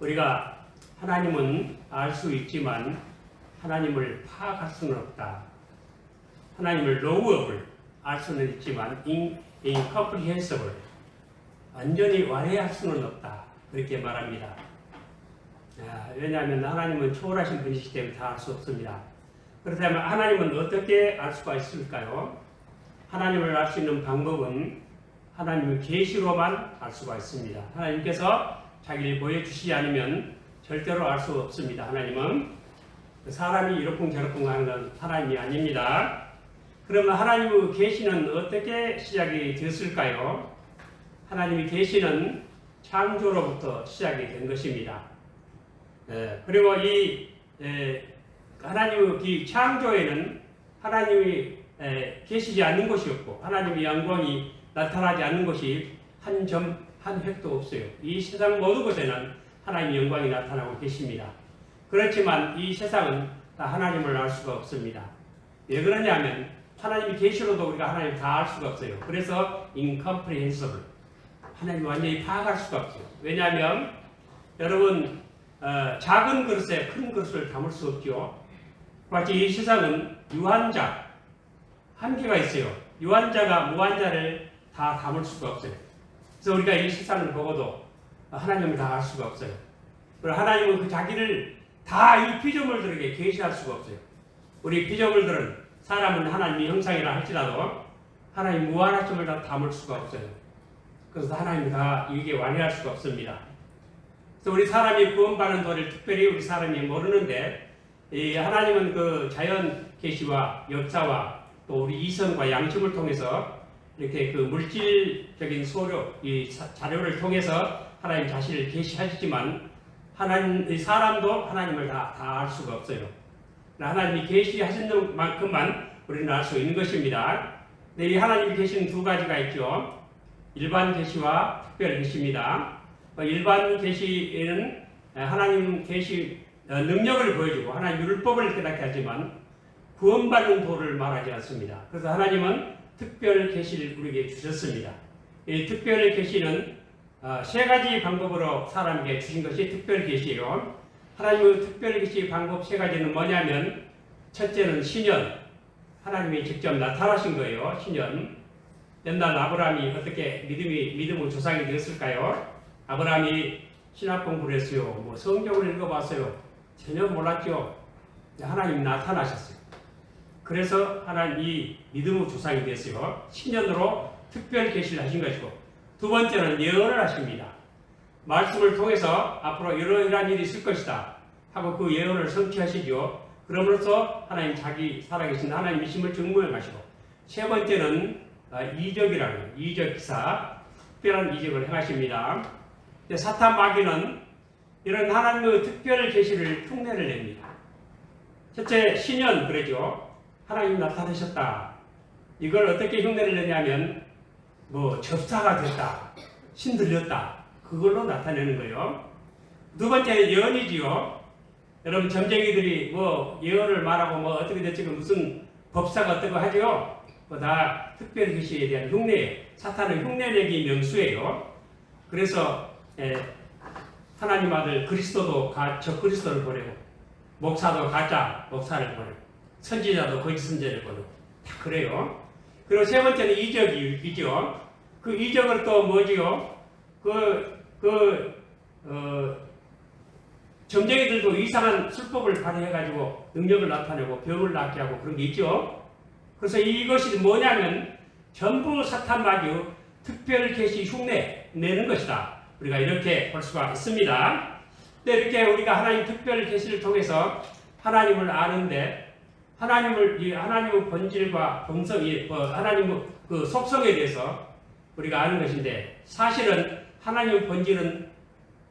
우리가 하나님은 알 수 있지만 하나님을 파악할 수는 없다. 하나님을 노우업을 알 수는 있지만 incomprehensible 완전히 완해할 수는 없다. 그렇게 말합니다. 아, 왜냐하면 하나님은 초월하신 분이시기 때문에 다 알 수 없습니다. 그렇다면 하나님은 어떻게 알 수가 있을까요? 하나님을 알 수 있는 방법은 하나님의 계시로만 알 수가 있습니다. 하나님께서 자기를 보여주시지 않으면 절대로 알 수 없습니다. 하나님은 사람이 이러쿵저러쿵 하는 건 하나님이 아닙니다. 그러면 하나님의 계시는 어떻게 시작이 됐을까요? 하나님의 계시는 창조로부터 시작이 된 것입니다. 예, 그리고 이 예, 하나님의 이 창조에는 하나님이 예, 계시지 않는 것이 없고 하나님의 영광이 나타나지 않는 것이 한 점 한 획도 없어요. 이 세상 모든 곳에는 하나님의 영광이 나타나고 계십니다. 그렇지만 이 세상은 다 하나님을 알 수가 없습니다. 왜 그러냐면 하나님이 계시로도 우리가 하나님 다 알 수가 없어요. 그래서 incomprehensible 하나님 완전히 파악할 수가 없어요. 왜냐하면 여러분 어, 작은 그릇에 큰 그릇을 담을 수 없죠. 마치 이 세상은 유한자 한계가 있어요. 유한자가 무한자를 다 담을 수가 없어요. 그래서 우리가 이 세상을 보고도 하나님을 다 알 수가 없어요. 그리고 하나님은 그 자기를 다 이 피조물들에게 계시할 수가 없어요. 우리 피조물들은 사람은 하나님의 형상이라 할지라도 하나님 무한하심을 다 담을 수가 없어요. 그래서 하나님이 다 이게 완료할 수가 없습니다. 그래서 우리 사람이 구원받는 도리를 특별히 우리 사람이 모르는데 이 하나님은 그 자연 계시와 역사와 또 우리 이성과 양심을 통해서 이렇게 그 물질적인 소료, 이 사- 자료를 통해서 하나님 자신을 계시하시지만 하나님 이 사람도 하나님을 다 다 알 수가 없어요. 하나님이 계시하시는 만큼만 우리는 알 수 있는 것입니다. 근데 이 하나님이 계시는 두 가지가 있죠. 일반 계시와 특별 계시입니다. 어, 일반 계시에는 하나님 계시 어, 능력을 보여주고 하나님 율법을 깨닫게 하지만 구원받는 도를 말하지 않습니다. 그래서 하나님은 특별 계시를 우리에게 주셨습니다. 이 특별 계시는 어, 세 가지 방법으로 사람에게 주신 것이 특별 계시요. 하나님의 특별 계시 방법 세 가지는 뭐냐면 첫째는 신연. 하나님이 직접 나타나신 거예요. 신연. 옛날 아브라함이 어떻게 믿음이 믿음의 조상이 되었을까요? 아브라함이 신학 공부를 했어요. 뭐 성경을 읽어봤어요. 전혀 몰랐죠. 하나님 나타나셨어요. 그래서 하나님 이 믿음의 조상이 됐어요. 신년으로 특별 계시를 하신 것이고 두 번째는 예언을 하십니다. 말씀을 통해서 앞으로 이러이러한 일이 있을 것이다 하고 그 예언을 성취하시죠. 그러므로써 하나님 자기 살아계신 하나님이심을 증명하시고 세 번째는 아, 이적이라는. 이적 기사 특별한 이적을 행하십니다. 사탄 마귀는 이런 하나님의 특별 계시를 흉내를 냅니다. 첫째 신년 그러죠. 하나님 나타나셨다. 이걸 어떻게 흉내를 내냐면 뭐 접사가 됐다, 신들렸다 그걸로 나타내는 거예요. 두 번째는 예언이지요. 여러분 점쟁이들이 뭐 예언을 말하고 뭐 어떻게 됐지 무슨 법사가 어떻고 하죠. 뭐다 특별 계시에 대한 흉내, 사탄은 흉내내기 명수예요. 그래서 에, 하나님 아들 그리스도도 가, 저 그리스도를 보내고 목사도 가짜 목사를 보내고 선지자도 거짓 보내고 다 그래요. 그리고 세 번째는 이적이죠. 그 이적을 또 뭐지요? 그, 그, 어, 점쟁이들도 이상한 술법을 발휘해가지고 능력을 나타내고 병을 낫게 하고 그런 게 있죠. 그래서 이것이 뭐냐면 전부 사탄 마귀의 특별 계시 흉내 내는 것이다. 우리가 이렇게 볼 수가 있습니다. 근데 이렇게 우리가 하나님 특별 계시를 통해서 하나님을 아는데 하나님을 이 하나님의 본질과 본성이 어, 하나님의 그 속성에 대해서 우리가 아는 것인데 사실은 하나님의 본질은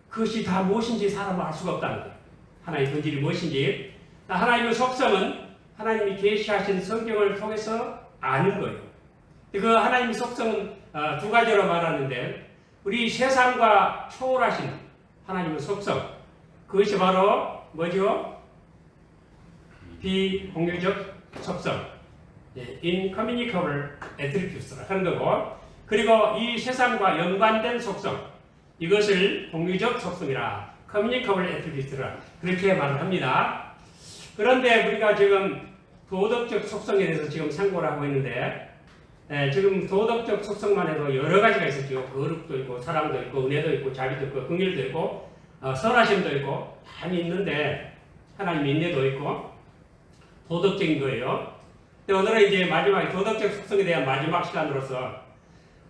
그것이 다 무엇인지 사람은 알 수가 없다는 거예요. 하나님의 본질이 무엇인지 하나님의 속성은 하나님이 계시하신 성경을 통해서 아는 거예요. 그 하나님의 속성은 어, 두 가지로 말하는데 우리 세상과 초월하신 하나님의 속성 그것이 바로 뭐죠? 비공유적 속성 예, incommunicable attributes라 하는 거고 그리고 이 세상과 연관된 속성 이것을 공유적 속성이라 커뮤니커블 애트리비스라 그렇게 말을 합니다. 그런데 우리가 지금 도덕적 속성에 대해서 지금 상고를 하고 있는데 예, 지금 도덕적 속성만 해도 여러 가지가 있었죠. 거룩도 있고 사랑도 있고 은혜도 있고 자비도 있고 긍휼도 있고 어, 선하심도 있고 많이 있는데 하나님 인내도 있고 도덕적인 거예요. 근데 오늘은 이제 마지막 도덕적 속성에 대한 마지막 시간으로서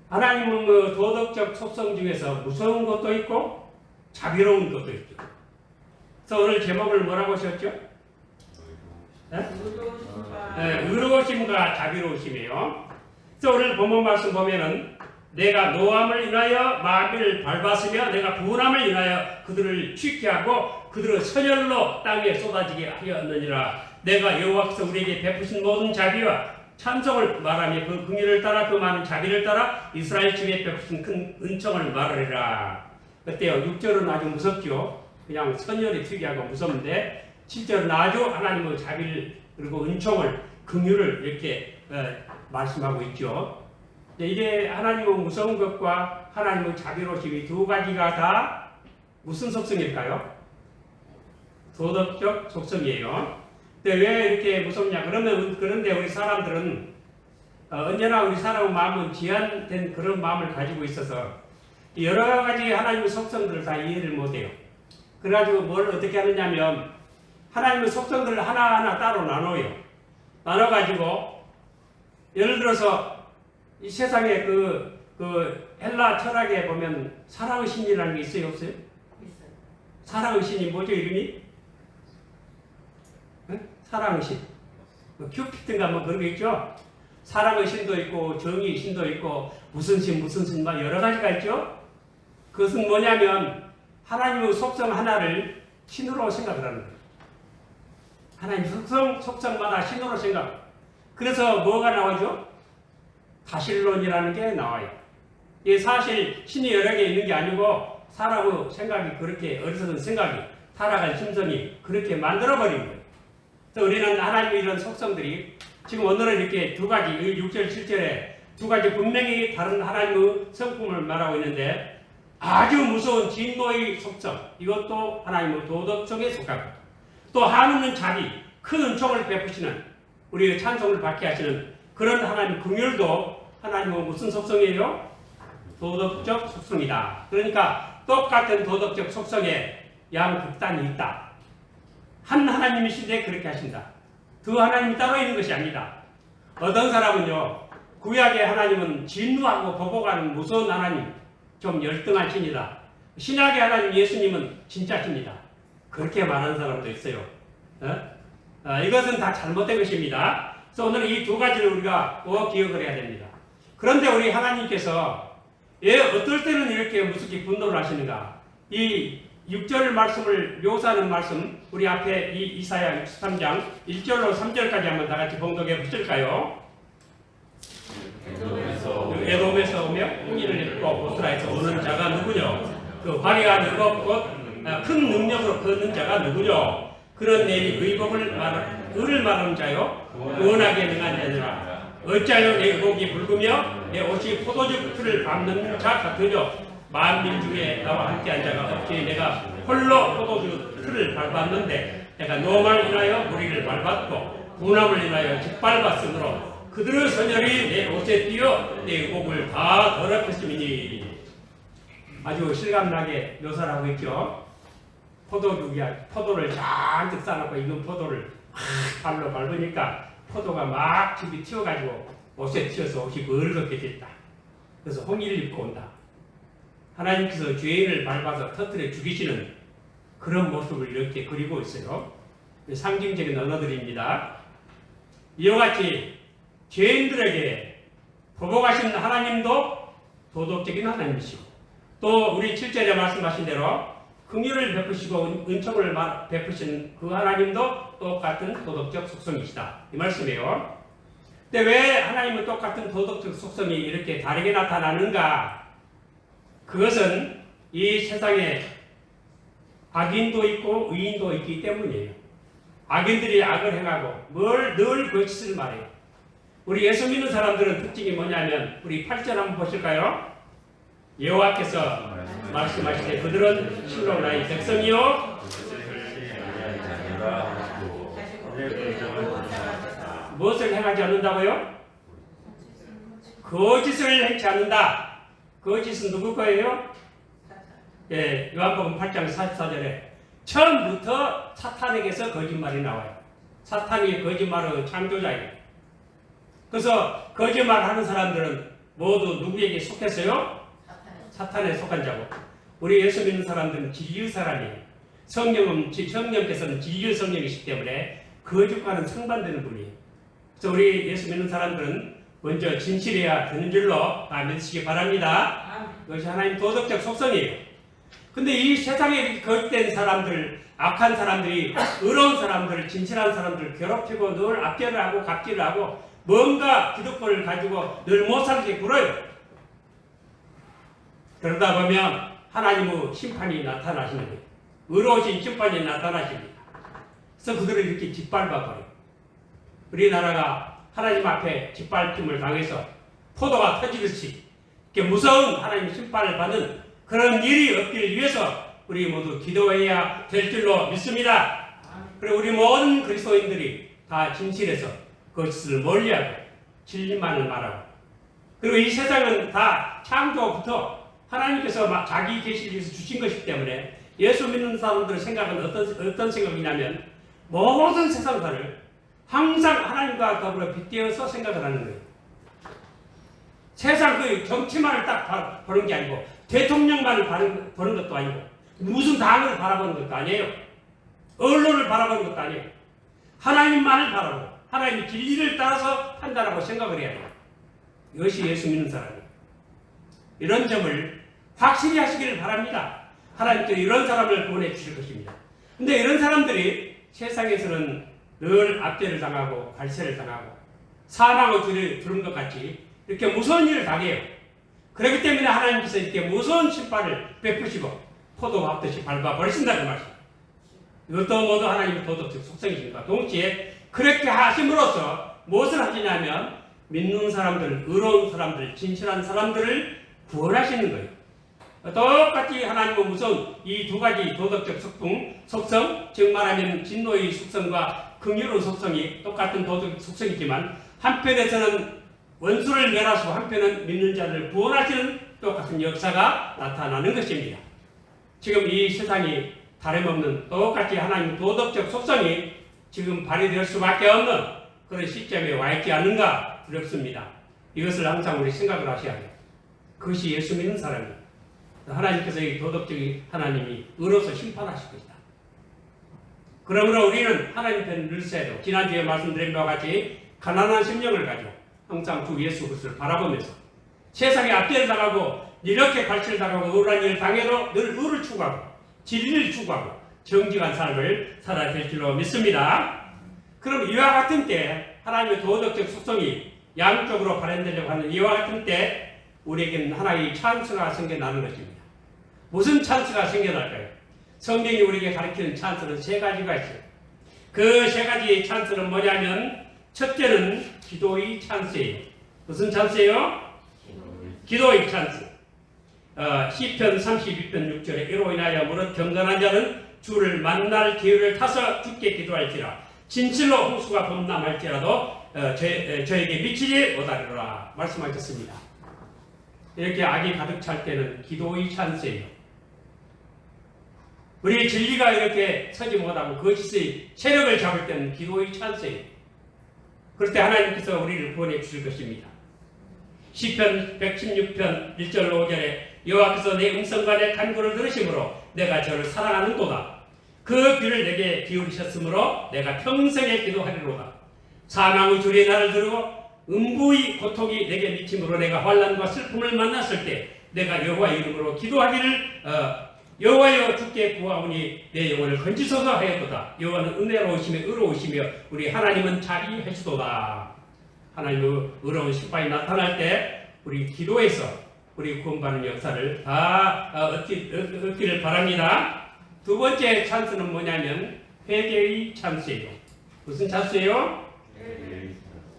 하나님은 그 도덕적 속성 중에서 무서운 것도 있고 자비로운 것도 있죠. 그래서 오늘 제목을 뭐라고 하셨죠? 네, 의로우심과 자비로우심이에요. 그래서 오늘 본문 말씀 보면은 내가 노함을 인하여 마비를 밟았으며 내가 분함을 인하여 그들을 취케 하고 그들을 선열로 땅에 쏟아지게 하였느니라 내가 여호와께서 우리에게 베푸신 모든 자비와 찬송을 말하며 그 긍휼을 따라 그 많은 자비를 따라 이스라엘 집에 베푸신 큰 은총을 말하리라 그때요 6절은 아주 무섭죠 그냥 선열이 특이하고 무섭는데 7절은 아주 하나님의 자비를 그리고 은총을 긍휼을 이렇게 어, 말씀하고 있죠. 네, 이게 하나님의 무서운 것과 하나님의 자비로심이 두 가지가 다 무슨 속성일까요? 도덕적 속성이에요. 근데 왜 이렇게 무섭냐? 그러면 그런데 우리 사람들은 어, 언제나 우리 사람의 마음은 지한된 그런 마음을 가지고 있어서 여러 가지 하나님의 속성들을 다 이해를 못해요. 그래가지고 뭘 어떻게 하느냐면 하나님의 속성들을 하나하나 따로 나눠요. 나눠가지고 예를 들어서 이 세상에 그, 그 헬라 철학에 보면 사랑의 신이라는 게 있어요 없어요? 사랑의 신이 뭐죠 이름이? 응? 사랑의 신. 뭐 큐피트인가 뭐 그런 게 있죠? 사랑의 신도 있고 정의의 신도 있고 무슨 신 무슨 신 막 여러 가지가 있죠? 그것은 뭐냐면 하나님의 속성 하나를 신으로 생각을 하는 거예요. 하나님 속성, 속성마다 신으로 생각. 그래서 뭐가 나오죠? 다실론이라는 게 나와요. 이게 사실 신이 여러 개 있는 게 아니고 사람의 생각이 그렇게 어리석은 생각이 타락한 심성이 그렇게 만들어버린 거예요. 그래서 우리는 하나님의 이런 속성들이 지금 오늘은 이렇게 두 가지 6절 7절에 두 가지 분명히 다른 하나님의 성품을 말하고 있는데 아주 무서운 진노의 속성 이것도 하나님의 도덕성에 속하고 또 한우는 자비 큰 은총을 베푸시는 우리의 찬송을 받게 하시는 그런 하나님 긍휼도 하나님의 무슨 속성이에요? 도덕적 속성이다. 그러니까 똑같은 도덕적 속성에 양극단이 있다. 한 하나님이신데 그렇게 하신다. 두 하나님이 따로 있는 것이 아니다. 어떤 사람은요, 구약의 하나님은 진노하고 보복하는 무서운 하나님, 좀 열등한 신이다. 신약의 하나님 예수님은 진짜 신이다. 그렇게 말하는 사람도 있어요. 어? 아, 이것은 다 잘못된 것입니다. 그래서 오늘 이 두 가지를 우리가 꼭 기억을 해야 됩니다. 그런데 우리 하나님께서 왜 어떨 때는 이렇게 무섭게 분노를 하시는가? 이 6절 말씀을 묘사하는 말씀 우리 앞에 이 이사야 63장 1절로 3절까지 한번 다 같이 봉독해 보실까요? 에돔에서 오며 홍인을 입고 보스라에서 오는 자가 누구뇨? 그 화려한 것, 곧큰 능력으로 걷는 자가 누구뇨? 그런 내리 의복을 말, 을을 말하는 자요? 원하게 능한 자니라. 어찌하여 내 의복이 붉으며 내 옷이 포도주 풀을 밟는 자 같으뇨? 만민 중에 나와 함께한 자가 없지 내가 홀로 포도주 틀을 밟았는데 내가 노말 인하여 무리를 밟았고 분함을 인하여 짓밟았으므로 그들의 선열이 내 옷에 띄어 내 의복을 다 더럽혔음이니 아주 실감나게 묘사를 하고 있죠. 포도주야 포도를 잔뜩 싸놓고 익은 포도를 막 발로 밟으니까 포도가 막 집이 튀어가지고 옷에 튀어서 옷이 벌겋게 됐다. 그래서 홍의를 입고 온다. 하나님께서 죄인을 밟아서 터뜨려 죽이시는 그런 모습을 이렇게 그리고 있어요. 상징적인 언어들입니다. 이와 같이 죄인들에게 보복하신 하나님도 도덕적인 하나님이시고 또 우리 7절에 말씀하신 대로 긍휼을 베푸시고 은총을 베푸신 그 하나님도 똑같은 도덕적 속성이시다. 이 말씀이에요. 근데 왜 하나님은 똑같은 도덕적 속성이 이렇게 다르게 나타나는가? 그것은 이 세상에 악인도 있고 의인도 있기 때문이에요. 악인들이 악을 행하고 뭘늘 거짓을 말해요. 우리 예수 믿는 사람들은 특징이 뭐냐면 우리 8절 한번 보실까요? 여호와께서 말씀하시되 그들은 실로 나의 백성이요 무엇을 행하지 않는다고요? 거짓을 행치 않는다. 거짓은 누구 거예요? 예, 요한복음 8장 44절에 처음부터 사탄에게서 거짓말이 나와요. 사탄이 거짓말의 창조자예요. 그래서 거짓말하는 사람들은 모두 누구에게 속했어요? 사탄에 속한 자고 우리 예수 믿는 사람들은 진리의 사람이에요. 성령은 성령께서는 진리의 성령이시기 때문에 거짓과는 상반되는 분이에요. 그래서 우리 예수 믿는 사람들은 먼저 진실해야 되는 줄로 다 믿으시기 바랍니다. 그것이 하나님 도덕적 속성이에요. 근데 이 세상에 거짓된 사람들, 악한 사람들이 의로운 사람들, 진실한 사람들 괴롭히고 늘 압제를 하고 갑질을 하고 뭔가 기득권을 가지고 늘 못 살게 굴어요. 그러다 보면 하나님의 심판이 나타나시는 거예요. 의로우신 심판이 나타나십니다. 그래서 그들을 이렇게 짓밟아 버려요. 우리나라가 하나님 앞에 짓밟힘을 당해서 포도가 터지듯이 이렇게 무서운 하나님 심판을 받는 그런 일이 없기를 위해서 우리 모두 기도해야 될 줄로 믿습니다. 그리고 우리 모든 그리스도인들이 다 진실해서 그것을 멀리하고 진리만을 말하고 그리고 이 세상은 다 창조부터 하나님께서 막 자기 계시를 위해서 주신 것이기 때문에 예수 믿는 사람들의 생각은 어떤, 어떤 생각이냐면 모든 세상사를 항상 하나님과 더불어 빗대어서 생각을 하는 거예요. 세상 그 정치만을 딱 바- 보는 게 아니고 대통령만을 보는 것도 아니고 무슨 당을 바라보는 것도 아니에요. 언론을 바라보는 것도 아니에요. 하나님만을 바라보고 하나님의 진리를 따라서 판단하고 생각을 해야 돼요. 이것이 예수 믿는 사람이에요. 이런 점을 확실히 하시기를 바랍니다. 하나님께서 이런 사람을 구원해 주실 것입니다. 근데 이런 사람들이 세상에서는 늘 압제를 당하고 갈세를 당하고 줄을 두른 것 같이 이렇게 무서운 일을 당해요. 그렇기 때문에 하나님께서 이렇게 무서운 심판을 베푸시고 포도 밟듯이 밟아 버리신다는 말입니다. 이것도 모두 하나님의 도덕적 속성이십니다. 동시에 그렇게 하심으로써 무엇을 하시냐면 믿는 사람들, 의로운 사람들, 진실한 사람들을 구원하시는 거예요. 똑같이 하나님은 무서운 이 두 가지 도덕적 속성, 속성, 즉 말하면 진노의 속성과 긍휼의 속성이 똑같은 도덕 속성이지만 한편에서는 원수를 멸하시고 한편은 믿는 자를 구원하시는 똑같은 역사가 나타나는 것입니다. 지금 이 세상이 다름없는 똑같이 하나님 도덕적 속성이 지금 발휘될 수밖에 없는 그런 시점에 와 있지 않는가 두렵습니다. 이것을 항상 우리 생각을 하셔야 해요. 그것이 예수 믿는 사람이에요. 하나님께서 이 도덕적인 하나님이 의로서 심판하실 것이다. 그러므로 우리는 하나님 편을 늘 써야 돼요. 지난주에 말씀드린 바와 같이 가난한 심령을 가지고 항상 주 예수 그리스도를 바라보면서 세상에 앞뒤를 당하고 이렇게 갈치를 당하고 억울한 일을 당해도 늘 의를 추구하고 진리를 추구하고 정직한 삶을 살아야 될 줄로 믿습니다. 그럼 이와 같은 때 하나님의 도덕적 속성이 양쪽으로 발현되려고 하는 이와 같은 때 우리에게는 하나의 찬스가 생겨나는 것입니다. 무슨 찬스가 생겨날까요? 성경이 우리에게 가르치는 찬스는 세 가지가 있어요. 그 세 가지의 찬스는 뭐냐면 첫째는 기도의 찬스예요. 무슨 찬스예요? 기도의 찬스. 어, 시편 32편 6절에 이로 인하여 무릇 경건한 자는 주를 만날 기회를 타서 죽게 기도할지라 진실로 홍수가 범람할지라도 어, 저에게 미치지 못하리라 말씀하셨습니다. 이렇게 악이 가득 찰 때는 기도의 찬스예요. 우리의 진리가 이렇게 서지 못하고 거짓의 세력을 잡을 때는 기도의 찬스예요. 그럴 때 하나님께서 우리를 구원해 주실 것입니다. 시편 116편 1절 5절에 여호와께서 내 음성과 내 간구를 들으심으로 내가 저를 사랑하는도다. 그 귀를 내게 기울이셨으므로 내가 평생에 기도하리로다. 사망의 줄이 나를 들고 음부의 고통이 내게 미침으로 내가 환란과 슬픔을 만났을 때 내가 여호와 이름으로 기도하기를 어, 여호와여 주께 구하오니 내 영혼을 건지소서 하였도다. 여호와는 은혜로우시며 의로우시며 우리 하나님은 자비하시도다. 하나님의 의로운 심판이 나타날 때 우리 기도에서 우리 구원받는 역사를 다 얻기, 얻기를 바랍니다. 두 번째 찬스는 뭐냐면 회개의 찬스예요. 무슨 찬스예요?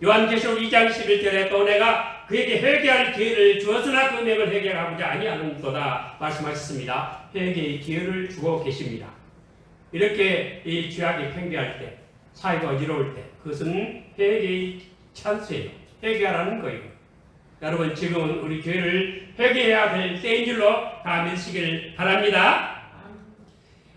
요한계시록 2장 11절에 또 내가 그에게 회개할 기회를 주었으나 그 맥을 회개하고자 아니하는도다 말씀하셨습니다. 회개의 기회를 주고 계십니다. 이렇게 이 죄악이 팽배할 때, 사회가 어지러울 때, 그것은 회개의 찬스예요. 회개하라는 거예요. 여러분 지금은 우리 교회를 회개해야 될 때인 줄로 다 믿으시길 바랍니다.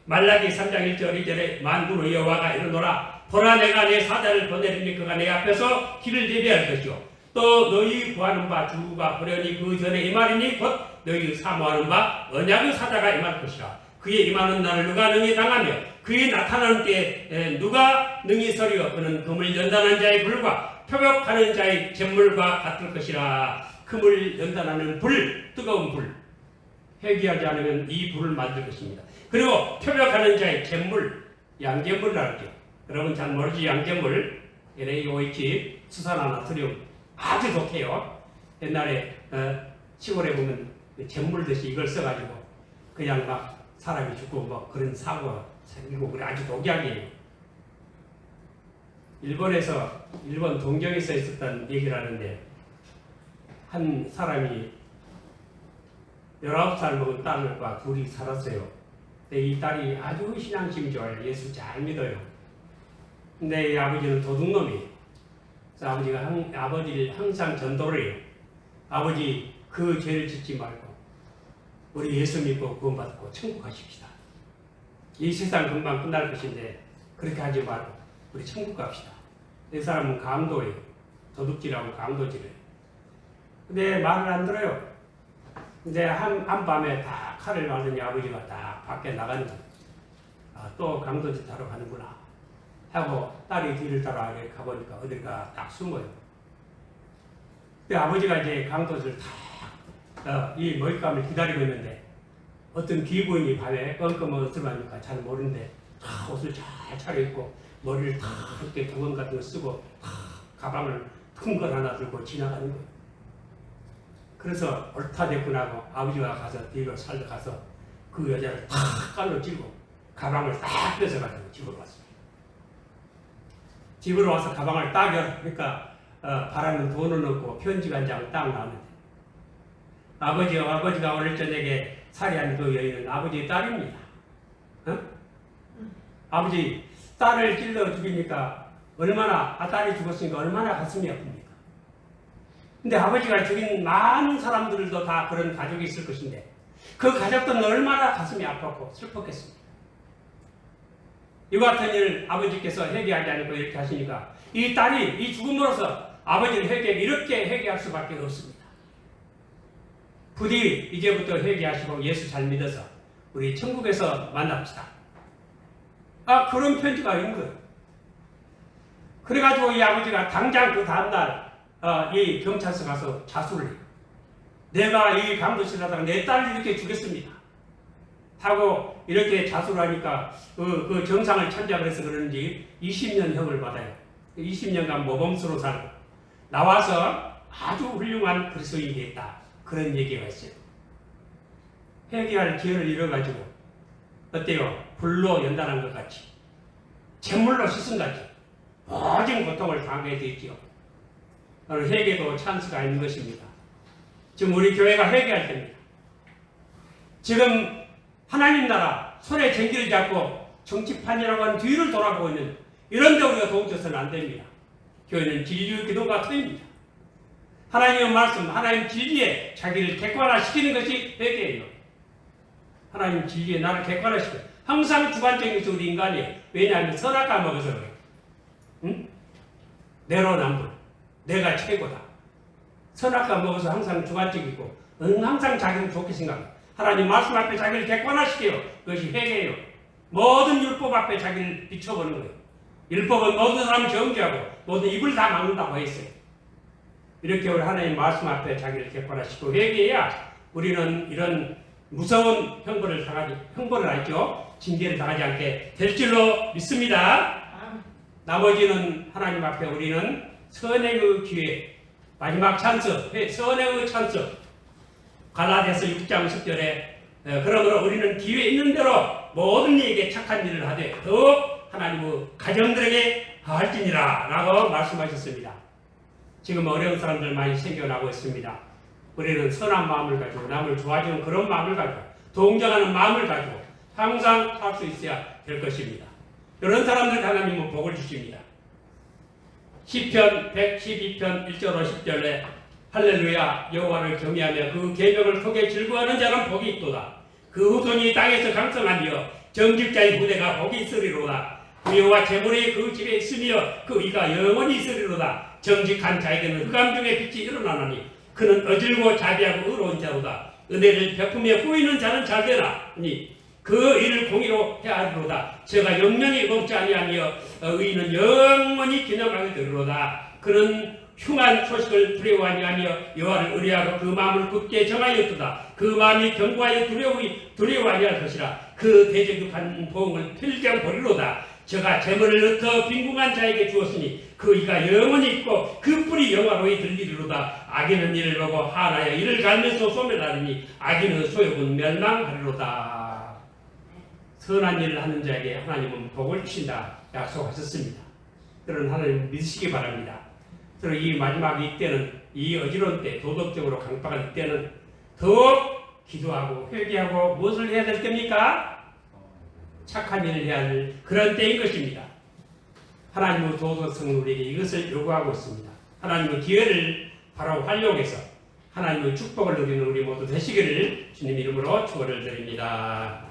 말라기 3장 1절 2절에 만군의 여호와가 이르노라 보라 내가 내 사자를 보내리니 그가 내 앞에서 길을 대비할 것이요 또 너희 구하는 바 주가 보려니 그 전에 임하리니 곧 너희 사모하는 바 언약의 사자가 임할 것이라. 그의 임하는 날을 누가 능히 당하며 그의 나타나는 때에 누가 능히 서리어 그는 금을 연단한 자의 불과 표벽하는 자의 잿물과 같을 것이라. 금을 연단하는 불 뜨거운 불 회개하지 않으면 이 불을 만들 것입니다. 그리고 표벽하는 자의 잿물, 양잿물이라고 죠 여러분 잘 모르지? 양잿물, LaOH, 수산화나트륨 아주 독해요. 옛날에 어, 시골에 보면 잿물 듯이 이걸 써가지고 그냥 막 사람이 죽고 뭐 그런 사고가 생기고 그래 아주 독약이에요. 일본에서 일본 동경에서 있었던 얘기를 하는데 한 사람이 19살 먹은 딸과 둘이 살았어요. 근데 이 딸이 아주 신앙심이 좋아요. 예수 잘 믿어요. 근데 이 아버지는 도둑놈이에요. 그래서 아버지가 항, 아버지를 항상 전도를 해요. 아버지 그 죄를 짓지 말고 우리 예수 믿고 구원받고 천국 가십시다. 이 세상 금방 끝날 것인데 그렇게 하지 말고 우리 천국 갑시다. 이 사람은 감도예요. 도둑질하고 감도질을. 근데 말을 안 들어요. 근데 한, 한밤에 다 칼을 맞으니 아버지가 딱 밖에 나가는 거예요. 아, 또 강도짓 하러 가는구나. 하고 딸이 뒤를 따라 가보니까 어딜가 딱 숨어요. 그 아버지가 이제 강도를 다, 어, 이 먹잇감을 기다리고 있는데 어떤 기부인이 밤에 껌껌 옷을 하니까 잘 모르는데 다 옷을 잘 차려입고 머리를 다 이렇게 두건 같은 거 쓰고 다 가방을 큰 걸 하나 들고 지나가는 거예요. 그래서 옳다 됐구나 하고 아버지가 가서 뒤로 살려 가서 그 여자를 탁 깔로 찌고 가방을 딱 뺏어가지고 집으로 왔습니다. 집으로 와서 가방을 딱 열어 그러니까 어, 바라는 돈은 없고 편지가 한장딱 나오는데 아버지가 아버지가 오늘 저녁에 살이한 그 여인은 아버지의 딸입니다. 어? 아버지 딸을 찔러 죽이니까 얼마나 아 딸이 죽었으니까 얼마나 가슴이 아픕니까? 근데 아버지가 죽인 많은 사람들도 다 그런 가족이 있을 것인데 그 가족들은 얼마나 가슴이 아팠고 슬펐겠습니까? 이와 같은 일을 아버지께서 회개하지 않고 이렇게 하시니까 이 딸이 이 죽음으로써 아버지는 회개 이렇게 회개할 수밖에 없습니다. 부디 이제부터 회개하시고 예수 잘 믿어서 우리 천국에서 만납시다. 아 그런 편지가 있는 거예요. 그래가지고 이 아버지가 당장 그 다음날 어, 이 경찰서 가서 자수를 해요. 내가 이 강도실 하다가 내 딸을 이렇게 죽였습니다. 하고 이렇게 자수를 하니까 그, 그 정상을 참작을 해서 그런지 20년 형을 받아요. 20년간 모범수로 살고 나와서 아주 훌륭한 그리스도인이 됐다. 그런 얘기가 있어요. 회개할 기회를 잃어가지고 어때요? 불로 연단한 것 같이 잿물로 씻은 같이 모든 고통을 당하게 되지요. 오늘 회개도 찬스가 있는 것입니다. 지금 우리 교회가 회개할 때입니다. 지금 하나님 나라 손에 쟁기를 잡고 정치판이라고 하는 뒤를 돌아보고 있는 이런 데 우리가 도움 줘서는 안 됩니다. 교회는 진리의 기도가 터입니다. 하나님의 말씀, 하나님 진리에 자기를 객관화시키는 것이 회개예요. 하나님 진리에 나를 객관화시켜. 항상 주관적인 우리 인간이에요. 왜냐하면 선악과 먹어서 그래요. 응? 내로남불. 내가 최고다. 선악과 먹어서 항상 주관적이고 응, 항상 자기를 좋게 생각해요. 하나님 말씀 앞에 자기를 객관화시켜요. 그것이 회개예요. 모든 율법 앞에 자기를 비춰보는 거예요. 율법은 모든 사람 정죄하고 모든 입을 다 막는다고 했어요. 이렇게 우리 하나님 말씀 앞에 자기를 객관화시키고 회개해야 우리는 이런 무서운 형벌을 당하지 형벌을 알죠. 징계를 당하지 않게 될 줄로 믿습니다. 나머지는 하나님 앞에 우리는 선행의 기회 마지막 찬스 선행의 찬스 갈라디아서 6장 10절에 그러므로 우리는 기회 있는 대로 모든 이에게 착한 일을 하되 더욱 하나님의 가정들에게 할지니라 라고 말씀하셨습니다. 지금 어려운 사람들 많이 생겨나고 있습니다. 우리는 선한 마음을 가지고 남을 도와주는 그런 마음을 가지고 동정하는 마음을 가지고 항상 살수 있어야 될 것입니다. 이런 사람들 하나님은 복을 주십니다. 시편 112편 1절 50절에 할렐루야 여호와를 경외하며 그 계명을 속에 즐거워하는 자는 복이 있도다. 그 후손이 땅에서 강성하며 정직자의 부대가 복이 있으리로다. 부여와 재물이 그 집에 있으며 그 이가 영원히 있으리로다. 정직한 자에게는 흑암 중에 빛이 일어나나니 그는 어질고 자비하고 의로운 자로다. 은혜를 베푸며 보이는 자는 잘 되나니 그 일을 공의로 해하리로다. 제가 영영이 없지 아니하며 어, 의인은 영원히 기념하게 되리로다. 그는 흉한 소식을 두려워하지 아니하며 여호와를 의뢰하고 그 마음을 굳게 정하였도다. 그 마음이 견고하여 두려워 두려워하지 할 것이라. 그 대적급한 보응을 필경 보리로다. 제가 재물을 얻어 빈궁한 자에게 주었으니 그 이가 영원히 있고 그 뿔이 영화로이 들리리로다. 악인은 이를 보고 하나여 이를 갈면서 소멸하리니 악인은 소욕은 멸망하리로다. 선한 일을 하는 자에게 하나님은 복을 주신다 약속하셨습니다. 그런 하나님 믿으시기 바랍니다. 그리고 이 마지막 이때는 이 어지러운 때 도덕적으로 강박한 이때는 더욱 기도하고 회개하고 무엇을 해야 될 때입니까? 착한 일을 해야 할 그런 때인 것입니다. 하나님의 우리에게 이것을 요구하고 있습니다. 하나님의 기회를 바로 활용해서 하나님의 축복을 누리는 우리 모두 되시기를 주님 이름으로 축원을 드립니다.